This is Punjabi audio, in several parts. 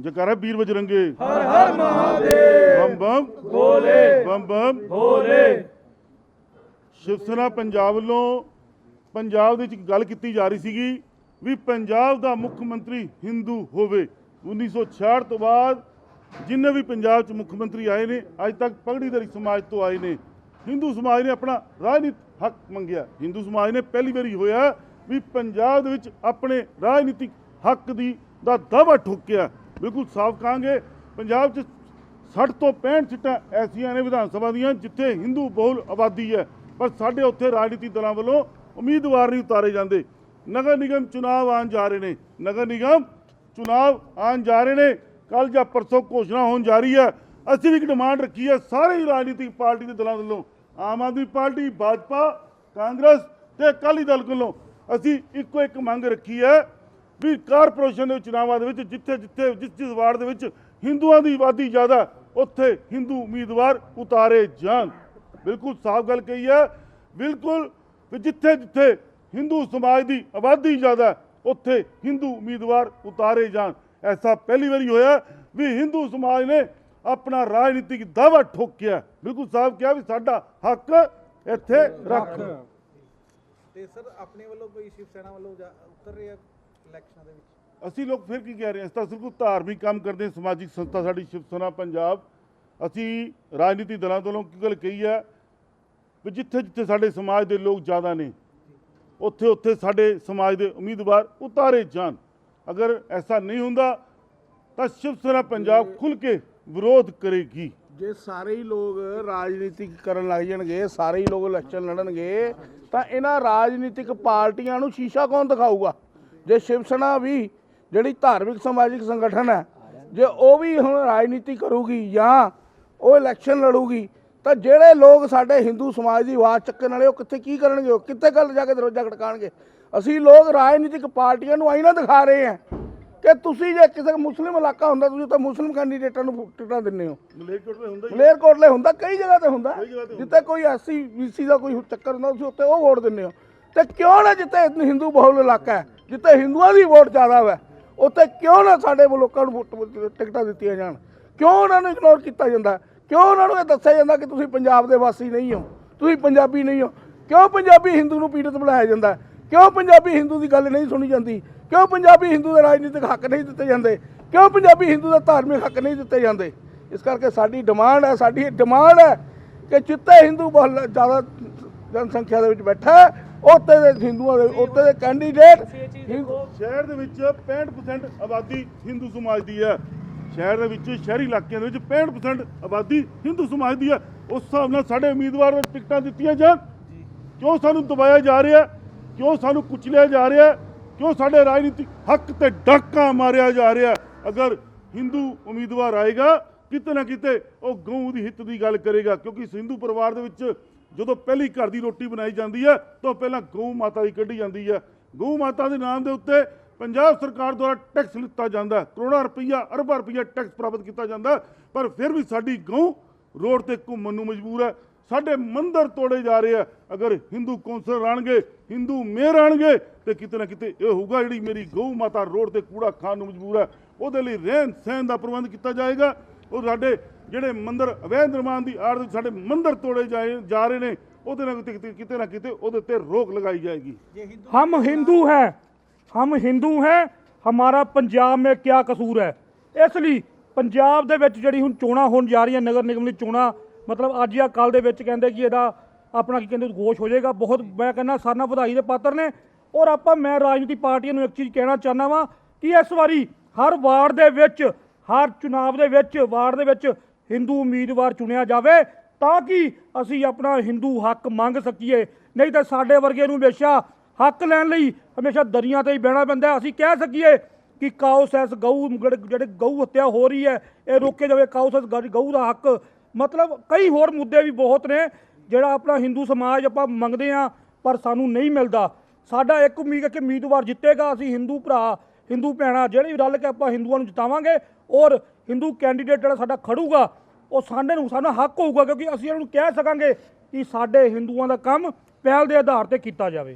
ਜਕਾਰਾ ਵੀਰ ਬਜਰੰਗੇ। ਹਰ ਹਰ ਮਹਾਦੇਵ। ਬੰਮ ਬੰਮ ਬੋਲੇ। ਬੰਮ ਬੰਮ ਬੋਲੇ। ਸ਼ਿਵ ਸੈਨਾ ਪੰਜਾਬ ਵੱਲੋਂ ਪੰਜਾਬ ਦੇ ਵਿੱਚ ਗੱਲ ਕੀਤੀ ਜਾ ਰਹੀ ਸੀਗੀ ਵੀ ਪੰਜਾਬ ਦਾ ਮੁੱਖ ਮੰਤਰੀ ਹਿੰਦੂ ਹੋਵੇ। 1966 ਤੋਂ ਬਾਅਦ ਜਿੰਨੇ ਵੀ ਪੰਜਾਬ 'ਚ ਮੁੱਖ ਮੰਤਰੀ ਆਏ ਨੇ ਅੱਜ ਤੱਕ ਪਗੜੀਧਾਰੀ ਸਮਾਜ ਤੋਂ ਆਏ ਨੇ। ਹਿੰਦੂ ਸਮਾਜ ਨੇ ਆਪਣਾ ਰਾਜਨੀਤਿਕ ਹੱਕ ਮੰਗਿਆ। ਹਿੰਦੂ ਸਮਾਜ ਨੇ ਪਹਿਲੀ ਵਾਰੀ ਹੋਇਆ ਵੀ ਪੰਜਾਬ ਦੇ ਵਿੱਚ ਆਪਣੇ ਰਾਜਨੀਤਿਕ ਹੱਕ ਦੀ ਦਾ ਦਾਅਵਾ ਠੋਕਿਆ। ਬਿਲਕੁਲ ਸਾਫ਼ ਕਹਾਂਗੇ, ਪੰਜਾਬ 'ਚ 60 ਤੋਂ 65 ਸੀਟਾਂ ਐਸੀਆਂ ਨੇ ਵਿਧਾਨ ਸਭਾ ਦੀਆਂ, ਜਿੱਥੇ ਹਿੰਦੂ ਬਹੁਲ ਆਬਾਦੀ ਹੈ। ਪਰ ਸਾਡੇ ਉੱਥੇ ਰਾਜਨੀਤੀ ਦਲਾਂ ਵੱਲੋਂ ਉਮੀਦਵਾਰ ਨਹੀਂ ਉਤਾਰੇ ਜਾਂਦੇ। ਨਗਰ ਨਿਗਮ ਚੁਣਾਵ ਆਉਣ ਜਾ ਰਹੇ ਨੇ। ਨਗਰ ਨਿਗਮ ਚੁਣਾਵ ਆਉਣ ਜਾ ਰਹੇ ਨੇ। ਕੱਲ ਜਾਂ ਪਰਸੋਂ ਘੋਸ਼ਣਾ ਹੋਣ ਜਾ ਰਹੀ ਹੈ। ਅਸੀਂ ਵੀ ਇੱਕ ਡਿਮਾਂਡ ਰੱਖੀ ਹੈ ਸਾਰੇ ਹੀ ਰਾਜਨੀਤਿਕ ਪਾਰਟੀ ਦੇ ਦਲਾਂ ਵੱਲੋਂ। ਆਮ ਆਦਮੀ ਪਾਰਟੀ, ਭਾਜਪਾ, ਕਾਂਗਰਸ ਤੇ ਅਕਾਲੀ ਦਲ ਵੱਲੋਂ। ਅਸੀਂ ਇੱਕੋ ਇੱਕ ਮੰਗ ਰੱਖੀ ਹੈ ਵੀ ਕਾਰਪੋਰੇਸ਼ਨ ਦੇ ਚੁਣਾਵਾਂ ਦੇ ਵਿੱਚ ਜਿੱਥੇ ਜਿੱਥੇ ਜਿਸ ਜਿਸ ਵਾਰਡ ਦੇ ਵਿੱਚ ਹਿੰਦੂਆਂ ਦੀ ਆਬਾਦੀ ਜ਼ਿਆਦਾ, ਉੱਥੇ ਹਿੰਦੂ ਉਮੀਦਵਾਰ ਉਤਾਰੇ ਜਾਣ। ਬਿਲਕੁਲ ਸਾਫ਼ ਗੱਲ ਕਹੀ ਹੈ। ਬਿਲਕੁਲ ਜਿੱਥੇ ਜਿੱਥੇ ਹਿੰਦੂ ਸਮਾਜ ਦੀ ਆਬਾਦੀ ਜ਼ਿਆਦਾ, ਉੱਥੇ ਹਿੰਦੂ ਉਮੀਦਵਾਰ ਉਤਾਰੇ ਜਾਣ। ਐਸਾ ਪਹਿਲੀ ਵਾਰੀ ਹੋਇਆ ਵੀ ਹਿੰਦੂ ਸਮਾਜ ਨੇ ਆਪਣਾ ਰਾਜਨੀਤਿਕ ਦਾਵਾ ਠੋਕਿਆ। ਬਿਲਕੁਲ ਸਾਫ਼ ਕਿਹਾ ਵੀ ਸਾਡਾ ਹੱਕ ਇੱਥੇ ਰੱਖ। ਤੇ ਸਰ, ਆਪਣੇ ਵੱਲੋਂ ਕੋਈ ਸ਼ਿਵ ਸੈਨਾ ਵੱਲੋਂ ਉਤਰ ਰਿਹਾ? ਇਲੈਕਸ਼ਨਾਂ ਦੇ ਵਿੱਚ। ਅਸੀਂ ਲੋਕ ਫਿਰ ਕੀ ਕਹਿ ਰਹੇ ਹਾਂ? ਅਸੀਂ ਤਾਂ ਸਿਰਫ ਧਾਰਮਿਕ ਕੰਮ ਕਰਦੇ ਹਾਂ ਸਮਾਜਿਕ ਸੰਸਥਾ ਸਾਡੀ ਸ਼ਿਵ ਸੈਨਾ ਪੰਜਾਬ। ਅਸੀਂ ਰਾਜਨੀਤੀ ਦਲਾਂ ਵੱਲੋਂ ਕੀ ਗੱਲ ਕਹੀ ਹੈ ਵੀ ਜਿੱਥੇ ਜਿੱਥੇ ਸਾਡੇ ਸਮਾਜ ਦੇ ਲੋਕ ਜ਼ਿਆਦਾ ਨੇ ਉੱਥੇ ਉੱਥੇ ਸਾਡੇ ਸਮਾਜ ਦੇ ਉਮੀਦਵਾਰ ਉਤਾਰੇ ਜਾਣ। ਅਗਰ ਐਸਾ ਨਹੀਂ ਹੁੰਦਾ ਤਾਂ ਸ਼ਿਵ ਸੈਨਾ ਪੰਜਾਬ ਖੁੱਲ ਕੇ ਵਿਰੋਧ ਕਰੇਗੀ। ਜੇ ਸਾਰੇ ਹੀ ਲੋਕ ਰਾਜਨੀਤਿਕ ਕਰਨ ਲੱਗ ਜਾਣਗੇ ਸਾਰੇ ਹੀ ਲੋਕ ਇਲੈਕਸ਼ਨ ਲੜਨਗੇ ਤਾਂ ਇਹਨਾਂ ਰਾਜਨੀਤਿਕ ਪਾਰਟੀਆਂ ਨੂੰ ਸ਼ੀਸ਼ਾ ਕੌਣ ਦਿਖਾਊਗਾ? ਜੇ ਸ਼ਿਵ ਸੈਨਾ ਵੀ ਜਿਹੜੀ ਧਾਰਮਿਕ ਸਮਾਜਿਕ ਸੰਗਠਨ ਹੈ ਜੇ ਉਹ ਵੀ ਹੁਣ ਰਾਜਨੀਤੀ ਕਰੂਗੀ ਜਾਂ ਉਹ ਇਲੈਕਸ਼ਨ ਲੜੂਗੀ ਤਾਂ ਜਿਹੜੇ ਲੋਕ ਸਾਡੇ ਹਿੰਦੂ ਸਮਾਜ ਦੀ ਆਵਾਜ਼ ਚੱਕਣ ਵਾਲੇ ਉਹ ਕਿੱਥੇ ਕੀ ਕਰਨਗੇ? ਉਹ ਕਿੱਥੇ ਗੱਲ ਜਾ ਕੇ ਦਰਵਾਜ਼ਾ ਖੜਕਾਣਗੇ ਅਸੀਂ ਲੋਕ ਰਾਜਨੀਤਿਕ ਪਾਰਟੀਆਂ ਨੂੰ ਆਈਨਾ ਦਿਖਾ ਰਹੇ ਹਾਂ ਕਿ ਤੁਸੀਂ ਜੇ ਕਿਸੇ ਮੁਸਲਿਮ ਇਲਾਕਾ ਹੁੰਦਾ ਤੁਸੀਂ ਤਾਂ ਮੁਸਲਿਮ ਕੈਂਡੀਡੇਟਾਂ ਨੂੰ ਟਿਕਟਾਂ ਦਿੰਦੇ ਹੋ। ਮਲੇਰਕੋਟਲੇ ਹੁੰਦਾ ਮਲੇਰਕੋਟਲੇ ਹੁੰਦਾ। ਕਈ ਜਗ੍ਹਾ ਤੇ ਹੁੰਦਾ। ਜਿੱਥੇ ਕੋਈ ਐਸਸੀ ਵੀਸੀ ਦਾ ਕੋਈ ਚੱਕਰ ਹੁੰਦਾ ਤੁਸੀਂ ਉੱਥੇ ਉਹ ਵੋਟ ਦਿੰਦੇ ਹੋ। ਤੇ ਕਿਉਂ ਨਾ ਜਿੱਥੇ ਹਿੰਦੂ ਬਹੁਲ ਇਲਾਕਾ ਹੈ ਜਿੱਥੇ ਹਿੰਦੂਆਂ ਦੀ ਵੋਟ ਜ਼ਿਆਦਾ ਹੈ ਉੱਥੇ ਕਿਉਂ ਨਾ ਸਾਡੇ ਲੋਕਾਂ ਨੂੰ ਟਿਕਟਾਂ ਦਿੱਤੀਆਂ ਜਾਣ? ਕਿਉਂ ਉਹਨਾਂ ਨੂੰ ਇਗਨੋਰ ਕੀਤਾ ਜਾਂਦਾ? ਕਿਉਂ ਉਹਨਾਂ ਨੂੰ ਇਹ ਦੱਸਿਆ ਜਾਂਦਾ ਕਿ ਤੁਸੀਂ ਪੰਜਾਬ ਦੇ ਵਾਸੀ ਨਹੀਂ ਹੋ? ਤੁਸੀਂ ਪੰਜਾਬੀ ਨਹੀਂ ਹੋ? ਕਿਉਂ ਪੰਜਾਬੀ ਹਿੰਦੂ ਨੂੰ ਪੀੜਤ ਬਣਾਇਆ ਜਾਂਦਾ? ਕਿਉਂ ਪੰਜਾਬੀ ਹਿੰਦੂ ਦੀ ਗੱਲ ਨਹੀਂ ਸੁਣੀ ਜਾਂਦੀ? ਕਿਉਂ ਪੰਜਾਬੀ ਹਿੰਦੂ ਦੇ ਰਾਜਨੀਤਿਕ ਹੱਕ ਨਹੀਂ ਦਿੱਤੇ ਜਾਂਦੇ? ਕਿਉਂ ਪੰਜਾਬੀ ਹਿੰਦੂ ਦਾ ਧਾਰਮਿਕ ਹੱਕ ਨਹੀਂ ਦਿੱਤੇ ਜਾਂਦੇ? ਇਸ ਕਰਕੇ ਸਾਡੀ ਡਿਮਾਂਡ ਹੈ, ਸਾਡੀ ਡਿਮਾਂਡ ਹੈ ਕਿ ਜਿੱਥੇ ਹਿੰਦੂ ਬਹੁਤ ਜ਼ਿਆਦਾ ਜਨਸੰਖਿਆ ਦੇ ਵਿੱਚ ਬੈਠਾ ਉੱਥੇ ਦੇ ਹਿੰਦੂਆਂ ਦੇ ਉੱਥੇ ਦੇ ਕੈਂਡੀਡੇਟ ਸ਼ਹਿਰ ਦੇ ਵਿੱਚ 65% ਆਬਾਦੀ ਹਿੰਦੂ ਸਮਾਜ ਦੀ ਹੈ ਸ਼ਹਿਰ ਦੇ ਵਿੱਚ ਸ਼ਹਿਰੀ ਇਲਾਕਿਆਂ ਦੇ ਵਿੱਚ 65% ਆਬਾਦੀ ਹਿੰਦੂ ਸਮਾਜ ਦੀ ਹੈ ਉਸ ਹਿਸਾਬ ਨਾਲ ਸਾਡੇ ਉਮੀਦਵਾਰ ਨੂੰ ਟਿਕਟਾਂ ਦਿੱਤੀਆਂ ਜਾਣ ਕਿਉਂ ਸਾਨੂੰ ਦਬਾਇਆ ਜਾ ਰਿਹਾ ਹੈ? ਕਿਉਂ ਸਾਨੂੰ ਕੁਚਲਿਆ ਜਾ ਰਿਹਾ ਹੈ? ਕਿਉਂ ਸਾਡੇ ਰਾਜਨੀਤਿਕ ਹੱਕ ਤੇ ਡਾਕਾ ਮਾਰਿਆ ਜਾ ਰਿਹਾ ਹੈ? ਅਗਰ ਹਿੰਦੂ ਉਮੀਦਵਾਰ ਆਏਗਾ ਕਿਤੇ ਨਾ ਕਿਤੇ ਉਹ ਗਊ ਦੀ ਹਿੱਤ ਦੀ ਗੱਲ ਕਰੇਗਾ ਕਿਉਂਕਿ ਹਿੰਦੂ ਪਰਿਵਾਰ ਦੇ ਵਿੱਚ ਜਦੋਂ ਪਹਿਲੀ ਘਰ ਦੀ ਰੋਟੀ ਬਣਾਈ ਜਾਂਦੀ ਹੈ, ਤਾਂ ਪਹਿਲਾਂ ਗਊ ਮਾਤਾ ਦੀ ਕੱਢੀ ਜਾਂਦੀ ਹੈ। ਗਊ ਮਾਤਾ ਦੇ ਨਾਮ ਦੇ ਉੱਤੇ ਪੰਜਾਬ ਸਰਕਾਰ ਦੁਆਰਾ ਟੈਕਸ ਲਿੱਤਾ ਜਾਂਦਾ ਕਰੋੜਾਂ ਰੁਪਈਆ, ਅਰਬਾਂ ਰੁਪਈਆ ਟੈਕਸ ਪ੍ਰਾਪਤ ਕੀਤਾ ਜਾਂਦਾ ਪਰ ਫਿਰ ਵੀ ਸਾਡੀ ਗਊ ਰੋਡ ਤੇ ਘੁੰਮਣ ਨੂੰ ਮਜਬੂਰ ਹੈ। ਸਾਡੇ ਮੰਦਰ ਤੋੜੇ ਜਾ ਰਹੇ ਆ ਅਗਰ ਹਿੰਦੂ ਕੌਂਸਲਰ ਆਣਗੇ ਹਿੰਦੂ ਮੇਅਰ ਆਣਗੇ, ਤੇ ਕਿਤੇ ਨਾ ਕਿਤੇ ਇਹ ਹੋਊਗਾ ਜਿਹੜੀ ਮੇਰੀ ਗਊ ਮਾਤਾ ਰੋਡ ਤੇ ਕੂੜਾ ਖਾਣ ਨੂੰ ਮਜਬੂਰ ਹੈ। ਉਹਦੇ ਲਈ ਰਹਿਣ ਸਹਿਣ ਦਾ ਪ੍ਰਬੰਧ ਕੀਤਾ ਜਾਏਗਾ। ਉਹ ਸਾਡੇ ਜਿਹੜੇ ਮੰਦਰ ਅਵੈਧ ਨਿਰਮਾਣ ਦੀ ਆੜ ਸਾਡੇ ਮੰਦਰ ਤੋੜੇ ਜਾਏ ਜਾ ਰਹੇ ਨੇ ਉਹਦੇ ਨਾਲ ਕਿਤੇ ਨਾ ਕਿਤੇ ਉਹਦੇ ਤੇ ਰੋਕ ਲਗਾਈ ਜਾਏਗੀ। ਹਮ ਹਿੰਦੂ ਹੈ ਹਮ ਹਿੰਦੂ ਹੈ ਹਮਾਰਾ ਪੰਜਾਬ ਮੇ ਕਿਆ ਕਸੂਰ ਹੈ? ਇਸ ਲਈ ਪੰਜਾਬ ਦੇ ਵਿੱਚ ਜਿਹੜੀ ਹੁਣ ਚੋਣਾਂ ਹੋਣ ਜਾ ਰਹੀਆਂ ਨਗਰ ਨਿਗਮ ਦੀ ਚੋਣਾਂ ਮਤਲਬ ਅੱਜ ਜਾਂ ਕੱਲ ਦੇ ਵਿੱਚ ਕਹਿੰਦੇ ਕਿ ਇਹਦਾ ਆਪਣਾ ਕੀ ਕਹਿੰਦੇ ਗੋਸ਼ ਹੋ ਜਾਏਗਾ। ਬਹੁਤ ਮੈਂ ਕਹਿੰਦਾ ਸਾਰਨਾ ਵਧਾਈ ਦੇ ਪਾਤਰ ਨੇ। ਔਰ ਆਪਾਂ ਮੈਂ ਰਾਜਨੀਤੀ ਪਾਰਟੀਆਂ ਨੂੰ ਇੱਕ ਚੀਜ਼ ਕਹਿਣਾ ਚਾਹਨਾ ਵਾਂ ਕਿ ਇਸ ਵਾਰੀ ਹਰ ਵਾਰਡ ਦੇ ਵਿੱਚ ਹਰ ਚੁਣਾਵ ਦੇ ਵਿੱਚ ਵਾਰਡ ਦੇ ਵਿੱਚ ਹਿੰਦੂ ਉਮੀਦਵਾਰ ਚੁਣਿਆ ਜਾਵੇ ਤਾਂ ਕਿ ਅਸੀਂ ਆਪਣਾ ਹਿੰਦੂ ਹੱਕ ਮੰਗ ਸਕੀਏ। ਨਹੀਂ ਤਾਂ ਸਾਡੇ ਵਰਗੇ ਨੂੰ ਹਮੇਸ਼ਾ ਹੱਕ ਲੈਣ ਲਈ ਹਮੇਸ਼ਾ ਦਰੀਆਂ ਤੇ ਹੀ ਬਹਿਣਾ ਪੈਂਦਾ ਅਸੀਂ ਕਹਿ ਸਕੀਏ ਕਿ ਕਾਉਸੈਸ ਗਊ, ਜਿਹੜੇ ਗਊ ਹੱਤਿਆ ਹੋ ਰਹੀ ਹੈ, ਇਹ ਰੋਕੇ ਜਾਵੇ। ਕਾਉਸੈਸ ਐਸ ਗਊ ਦਾ ਹੱਕ, ਮਤਲਬ ਕਈ ਹੋਰ ਮੁੱਦੇ ਵੀ ਬਹੁਤ ਨੇ, ਜਿਹੜਾ ਆਪਣਾ ਹਿੰਦੂ ਸਮਾਜ ਆਪਾਂ ਮੰਗਦੇ ਆ ਪਰ ਸਾਨੂੰ ਨਹੀਂ ਮਿਲਦਾ। ਸਾਡਾ ਇੱਕ ਉਮੀਦ ਹੈ ਕਿ ਉਮੀਦਵਾਰ ਜਿੱਤੇਗਾ। ਅਸੀਂ ਹਿੰਦੂ ਭਰਾ ਹਿੰਦੂ ਭੈਣਾਂ ਜਿਹੜੇ ਵੀ ਰਲ ਕੇ ਆਪਾਂ ਹਿੰਦੂਆਂ ਨੂੰ ਜਿਤਾਵਾਂਗੇ ਔਰ ਹਿੰਦੂ ਕੈਂਡੀਡੇਟ ਜਿਹੜਾ ਸਾਡਾ ਖੜੂਗਾ ਉਹ ਸਾਡੇ ਨੂੰ ਸਾਡਾ ਹੱਕ ਹੋਊਗਾ ਕਿਉਂਕਿ ਅਸੀਂ ਇਹਨਾਂ ਨੂੰ ਕਹਿ ਸਕਾਂਗੇ ਕਿ ਸਾਡੇ ਹਿੰਦੂਆਂ ਦਾ ਕੰਮ ਪਹਿਲ ਦੇ ਆਧਾਰ ਤੇ ਕੀਤਾ ਜਾਵੇ।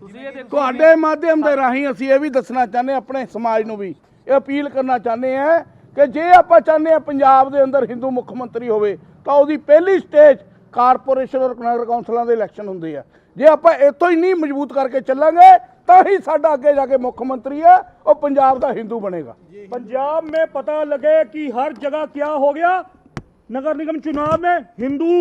ਤੁਹਾਡੇ ਮਾਧਿਅਮ ਦੇ ਰਾਹੀਂ ਅਸੀਂ ਇਹ ਵੀ ਦੱਸਣਾ ਚਾਹੁੰਦੇ ਹਾਂ ਆਪਣੇ ਸਮਾਜ ਨੂੰ ਵੀ। ਇਹ ਅਪੀਲ ਕਰਨਾ ਚਾਹੁੰਦੇ ਹਾਂ ਕਿ ਜੇ ਆਪਾਂ ਚਾਹੁੰਦੇ ਆ ਪੰਜਾਬ ਦੇ ਅੰਦਰ ਹਿੰਦੂ ਮੁੱਖ ਮੰਤਰੀ ਹੋਵੇ ਤਾਂ ਉਹਦੀ ਪਹਿਲੀ ਸਟੇਜ ਕਾਰਪੋਰੇਸ਼ਨ ਔਰ ਨਗਰ ਕੌਂਸਲਾਂ ਦੇ ਇਲੈਕਸ਼ਨ ਹੁੰਦੇ ਆ। ਜੇ ਆਪਾਂ ਇੱਥੋਂ ਹੀ ਨਹੀਂ ਮਜ਼ਬੂਤ ਕਰਕੇ ਚੱਲਾਂਗੇ ਤਾਂ ਹੀ ਸਾਡਾ ਅੱਗੇ ਜਾ ਕੇ ਮੁੱਖ ਮੰਤਰੀ ਆ ਉਹ ਪੰਜਾਬ ਦਾ ਹਿੰਦੂ ਬਣੇਗਾ पंजाब में पता लगे कि हर जगह क्या हो गया नगर निगम चुनाव में हिंदू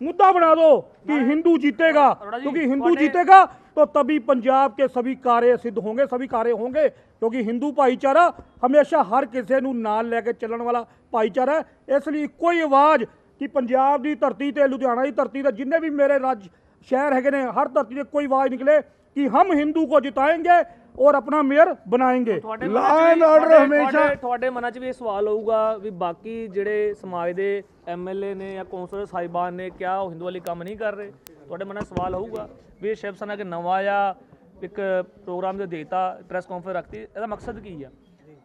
मुद्दा बना दो कि हिंदू जीतेगा क्योंकि हिंदू जीतेगा तो तभी पंजाब के सभी कार्य सिद्ध होंगे सभी कार्य होंगे क्योंकि हिंदू भाईचारा हमेशा हर किसी ਨੂੰ ਨਾਲ ਲੈ ਕੇ ਚੱਲਣ ਵਾਲਾ ਭਾਈਚਾਰਾ ਹੈ ਇਸ ਲਈ ਕੋਈ ਆਵਾਜ਼ ਕਿ ਪੰਜਾਬ ਦੀ ਧਰਤੀ ਤੇ ਲੁਧਿਆਣਾ ਦੀ ਧਰਤੀ ਤੇ ਜਿੰਨੇ ਵੀ ਮੇਰੇ ਰਾਜ ਸ਼ਹਿਰ ਹੈਗੇ ਨੇ ਹਰ ਧਰਤੀ ਤੇ ਕੋਈ ਆਵਾਜ਼ ਨਿਕਲੇ ਕਿ ਹਮ ਹਿੰਦੂ को जिताएंगे और अपना मेयर बनाएंगे ਤੁਹਾਡੇ Law ਮਨਾਂ 'ਚ and ਵੀ- order ਤੁਹਾਡੇ- ਹਮੇਸ਼ਾ- ਤੁਹਾਡੇ- ਤੁਹਾਡੇ ਮਨਾਂ 'ਚ ਵੀ ਇਹ ਸਵਾਲ ਹੋਊਗਾ ਵੀ ਬਾਕੀ ਜਿਹੜੇ ਸਮਾਜ ਦੇ ਐਮਐਲਏ ਨੇ ਜਾਂ ਕੌਂਸਲਰ ਸਾਹਿਬਾਨ ਨੇ ਕਿਆ ਉਹ ਹਿੰਦੂ ਵਾਲੀ ਕੰਮ ਨਹੀਂ ਕਰ ਰਹੇ ਤੁਹਾਡੇ ਮਨਾਂ 'ਚ ਸਵਾਲ ਹੋਊਗਾ ਵੀ ਇਹ ਸ਼ਿਵ ਸੈਨਾ ਕੇ ਨਵਾਂ ਜਾਂ ਇੱਕ ਪ੍ਰੋਗਰਾਮ ਜੋ ਦੇਤਾ ਪ੍ਰੈਸ ਕਾਨਫਰੰਸ ਰੱਖਤੀ ਇਹਦਾ ਮਕਸਦ ਕੀ ਆ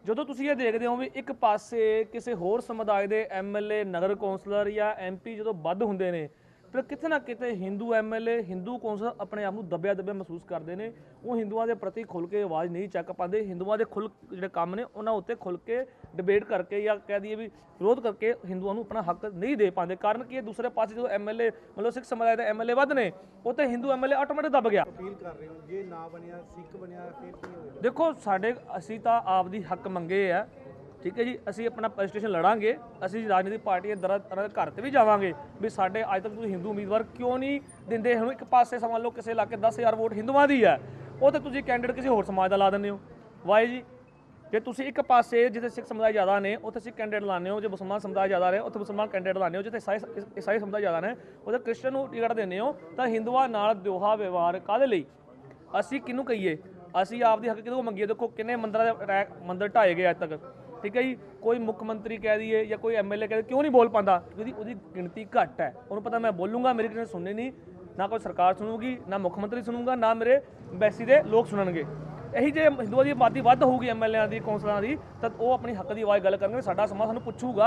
ਜਦੋਂ ਤੁਸੀਂ ਇਹ ਦੇਖਦੇ ਹੋ ਵੀ ਇੱਕ ਪਾਸੇ ਕਿਸੇ ਹੋਰ ਸਮੁਦਾਇ ਦੇ ਐਮਐਲਏ ਨਗਰ ਕੌਂਸਲਰ ਜਾਂ ਐਮਪੀ ਜਦੋਂ ਵੱਧ ਹੁੰਦੇ ਨੇ ਫਿਰ ਕਿਤੇ ਨਾ ਕਿਤੇ ਹਿੰਦੂ ਐਮਐਲਏ ਹਿੰਦੂ ਕੌਂਸਲਰ ਆਪਣੇ ਆਪ ਨੂੰ ਦੱਬਿਆ ਦੱਬਿਆ ਮਹਿਸੂਸ ਕਰਦੇ ਨੇ। ਉਹ ਹਿੰਦੂਆਂ ਦੇ ਪ੍ਰਤੀ ਖੁੱਲ ਕੇ ਆਵਾਜ਼ ਨਹੀਂ ਚੱਕ ਪਾਉਂਦੇ। ਹਿੰਦੂਆਂ ਦੇ ਖੁੱਲ ਜਿਹੜੇ ਕੰਮ ਨੇ ਉਹਨਾਂ ਉੱਤੇ ਖੁੱਲ ਕੇ ਡਿਬੇਟ ਕਰਕੇ ਜਾਂ ਕਹਿ ਦਈਏ ਵੀ ਵਿਰੋਧ ਕਰਕੇ ਹਿੰਦੂਆਂ ਨੂੰ ਆਪਣਾ ਹੱਕ ਨਹੀਂ ਦੇ ਪਾਉਂਦੇ। ਕਾਰਨ ਕੀ ਹੈ? ਦੂਸਰੇ ਪਾਸੇ ਜਦੋਂ ਐਮਐਲਏ ਮਤਲਬ ਸਿੱਖ ਸਮੁਦਾਇ ਦੇ ਐਮਐਲਏ ਵੱਧ ਨੇ ਉੱਥੇ ਹਿੰਦੂ ਐਮਐਲਏ ਆਟੋਮੈਟਿਕ ਦੱਬ ਗਿਆ। ਅਪੀਲ ਕਰ ਰਹੇ ਹੋ ਜੇ ਨਾ ਬਣਿਆ ਸਿੱਖ ਬਣਿਆ ਫਿਰ ਕੀ ਹੋਏਗਾ? ਦੇਖੋ ਸਾਡੇ ਅਸੀਂ ਤਾਂ ਆਪਦੀ ਹੱਕ ਮੰਗੇ ਆ। ਠੀਕ ਹੈ ਜੀ, ਅਸੀਂ ਆਪਣਾ ਰਜਿਸਟ੍ਰੇਸ਼ਨ ਲੜਾਂਗੇ, ਅਸੀਂ ਰਾਜਨੀਤਿਕ ਪਾਰਟੀਆਂ ਦਰਾਂ ਦਰਾਂ ਦੇ ਘਰ ਤੇ ਵੀ ਜਾਵਾਂਗੇ ਵੀ ਸਾਡੇ ਅੱਜ ਤੱਕ ਤੁਸੀਂ ਹਿੰਦੂ ਉਮੀਦਵਾਰ ਕਿਉਂ ਨਹੀਂ ਦਿੰਦੇ? ਹੁਣ ਇੱਕ ਪਾਸੇ ਸਮਝ ਲਓ ਕਿਸੇ ਇਲਾਕੇ 10000 ਵੋਟ ਹਿੰਦੂਆਂ ਦੀ ਹੈ, ਉਹ ਤੇ ਤੁਸੀਂ ਕੈਂਡੀਡੇਟ ਕਿਸੇ ਹੋਰ ਸਮਾਜ ਦਾ ਲਾ ਦਿੰਦੇ ਹੋ। ਵਾਈ ਜੀ, ਜੇ ਤੁਸੀਂ ਇੱਕ ਪਾਸੇ ਜਿੱਥੇ ਸਿੱਖ ਸਮੁਦਾਇ ਜ਼ਿਆਦਾ ਨੇ, ਉੱਥੇ ਸਿੱਖ ਕੈਂਡੀਡੇਟ ਲਾਉਂਦੇ ਹੋ, ਜੇ ਮੁਸਲਮਾਨ ਸਮੁਦਾਇ ਜ਼ਿਆਦਾ ਨੇ, ਉੱਥੇ ਮੁਸਲਮਾਨ ਕੈਂਡੀਡੇਟ ਲਾਉਂਦੇ ਹੋ, ਜਿੱਥੇ ਈਸਾਈ ਈਸਾਈ ਸਮੁਦਾਇ ਜ਼ਿਆਦਾ ਨੇ, ਉੱਥੇ ਕ੍ਰਿਸਚਨ ਨੂੰ ਟਿਕਟ ਦਿੰਦੇ ਹੋ, ਤਾਂ ਹਿੰਦੂਆਂ ਨਾਲ ਦੋਹਾ ਵਿਵਹਾਰ ਕਾਹਦੇ ਲਈ? ਅਸੀਂ ਕਿਹਨੂੰ ਕਹੀਏ? ਅਸੀਂ ਆਪਦੀ ਹੱਕ ਕਿਹਦੋਂ ਮੰਗੀਏ? ਦੇਖੋ ਕਿੰਨੇ ਮੰਦਰਾਂ ਦੇ ਅਟੈਕ ਮੰਦਰ ਢਾਏ ਗਏ ਅੱਜ ਤੱਕ। ਠੀਕ ਹੈ ਜੀ? ਕੋਈ ਮੁੱਖ ਮੰਤਰੀ ਕਹਿ ਦਈਏ ਜਾਂ ਕੋਈ ਐਮਐਲਏ ਕਹਿ ਦਈਏ, ਕਿਉਂ ਨਹੀਂ ਬੋਲ ਪਾਉਂਦਾ? ਕਿਉਂਕਿ ਉਹਦੀ ਗਿਣਤੀ ਘੱਟ ਹੈ। ਉਹਨੂੰ ਪਤਾ ਮੈਂ ਬੋਲੂੰਗਾ, ਮੇਰੀ ਕਿਸੇ ਨੇ ਸੁਣਨੀ ਨਹੀਂ। ਨਾ ਕੋਈ ਸਰਕਾਰ ਸੁਣੂਗੀ, ਨਾ ਮੁੱਖ ਮੰਤਰੀ ਸੁਣੂਗਾ, ਨਾ ਮੇਰੇ ਬੈਸੀ ਦੇ ਲੋਕ ਸੁਣਨਗੇ। ਇਹੀ ਜੇ ਹਿੰਦੂਆਂ ਦੀ ਆਬਾਦੀ ਵੱਧ ਹੋਊਗੀ ਐਮਐਲਏਆਂ ਦੀ, ਕੌਂਸਲਰਾਂ ਦੀ, ਤਾਂ ਉਹ ਆਪਣੀ ਹੱਕ ਦੀ ਆਵਾਜ਼ ਗੱਲ ਕਰਨਗੇ, ਸਾਡਾ ਸਮਾਜ ਸਾਨੂੰ ਪੁੱਛੂਗਾ।